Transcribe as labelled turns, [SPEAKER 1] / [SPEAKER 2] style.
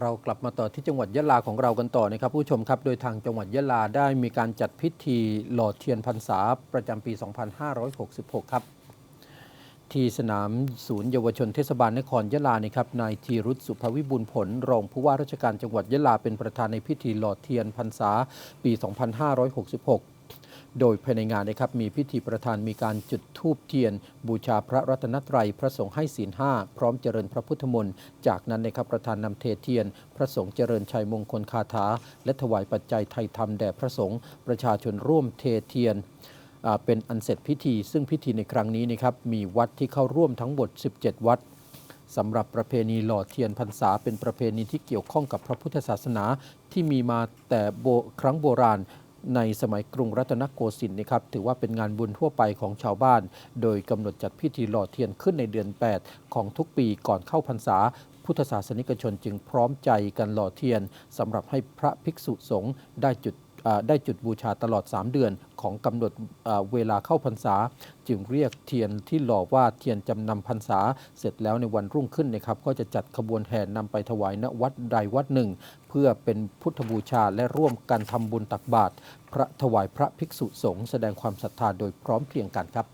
[SPEAKER 1] เรากลับมาต่อที่จังหวัดยะลาของเรากันต่อนะครับ ผู้ชมครับโดยทางจังหวัดยะลาได้มีการจัดพิธีหล่อเทียนพรรษาประจำปี 2566 ครับ ที่สนามศูนย์เยาวชนเทศบาลนครยะลานี่ครับนายธีรุธสุภวิบูลผล รองผู้ว่าราชการจังหวัดยะลาเป็นประธานในพิธีหล่อเทียนพรรษาปี 2566 โดยภายในงานนะครับมีพิธีประธานมีการจุดธูปเทียน บูชาพระรัตนตรัยพระสงฆ์ให้ศีลห้าพร้อมเจริญพระพุทธมนต์จากนั้นนะครับประธานนำเทเทียน พระสงฆ์เจริญชัยมงคลคาถา และถวายปัจจัยไทยธรรมแด่พระสงฆ์ประชาชนร่วมเทเทียนเป็นอันเสร็จพิธี ซึ่งพิธีในครั้งนี้นะครับมีวัดที่เข้าร่วมทั้งหมด 17 วัดสำหรับประเพณีหล่อเทียนพรรษาเป็นประเพณีที่เกี่ยวข้องกับพระพุทธศาสนาที่มีมาแต่โบครั้งโบราณ ในสมัยกรุงรัตนโกสินทร์นะครับถือว่าเป็นงานบุญทั่วไปของชาวบ้าน โดยกำหนดจัดพิธีหล่อเทียนขึ้นในเดือน 8 ของทุกปีก่อนเข้าพรรษา พุทธศาสนิกชนจึงพร้อมใจกันหล่อเทียนสำหรับให้พระภิกษุสงฆ์ได้จุดได้จุดบูชาตลอด 3 เดือน ของกำหนดเวลาเข้าพรรษา จึงเรียกเทียนที่หล่อว่าเทียนจำนำพรรษา เสร็จแล้วในวันรุ่งขึ้นนะครับ ก็จะจัดขบวนแห่นำไปถวายณวัดใดวัดหนึ่ง เพื่อเป็นพุทธบูชาและร่วมกันทำบุญตักบาตรพระถวายพระภิกษุสงฆ์แสดงความศรัทธาโดยพร้อมเพรียงกันครับ